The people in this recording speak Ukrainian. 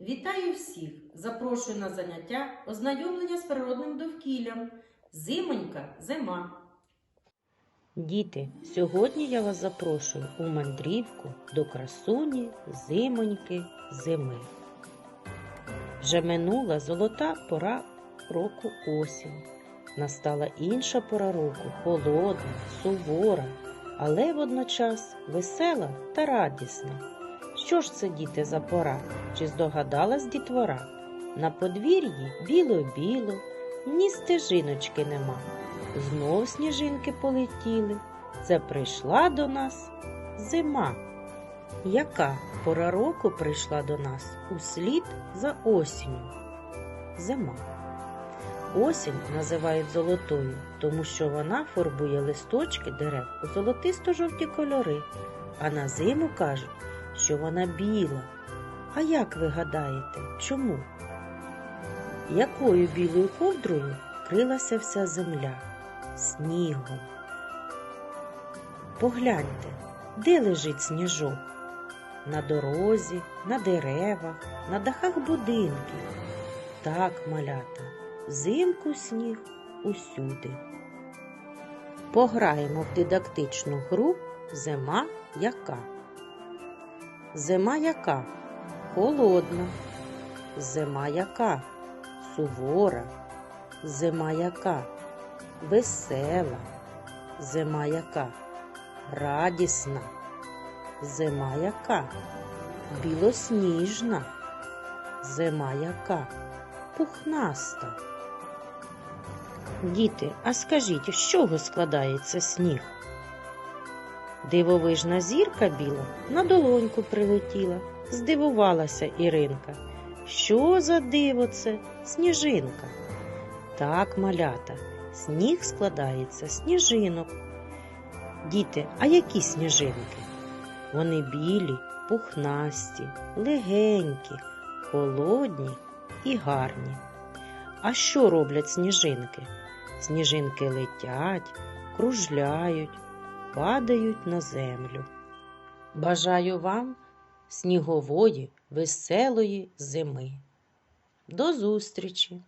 Вітаю всіх! Запрошую на заняття ознайомлення з природним довкіллям. Зимонька, зима. Діти, сьогодні я вас запрошую у мандрівку до красуні зимоньки зими. Вже минула золота пора року осінь. Настала інша пора року, холодна, сувора, але водночас весела та радісна. Що ж це, діти, за пора? Чи здогадалась дітвора? На подвір'ї біло-біло, ні стежиночки нема. Знов сніжинки полетіли. Це прийшла до нас зима. Яка пора року прийшла до нас услід за осінню? Зима. Осінь називають золотою, тому що вона фарбує листочки дерев у золотисто-жовті кольори, а на зиму кажуть, що вона біла. А як ви гадаєте, чому? Якою білою ковдрою крилася вся земля? Снігом. Погляньте, де лежить сніжок? На дорозі, на деревах, на дахах будинків. Так, малята, взимку сніг усюди. Пограємо в дидактичну гру Зима яка. Зима яка? Холодна. Зима яка? Сувора. Зима яка? Весела. Зима яка? Радісна. Зима яка? Білосніжна. Зима яка? Пухнаста. Діти, а скажіть, з чого складається сніг? Дивовижна зірка біла на долоньку прилетіла. Здивувалася Іринка. Що за диво це? Сніжинка. Так, малята, сніг складається сніжинок. Діти, а які сніжинки? Вони білі, пухнасті, легенькі, холодні і гарні. А що роблять сніжинки? Сніжинки летять, кружляють, падають на землю. Бажаю вам снігової, веселої зими. До зустрічі!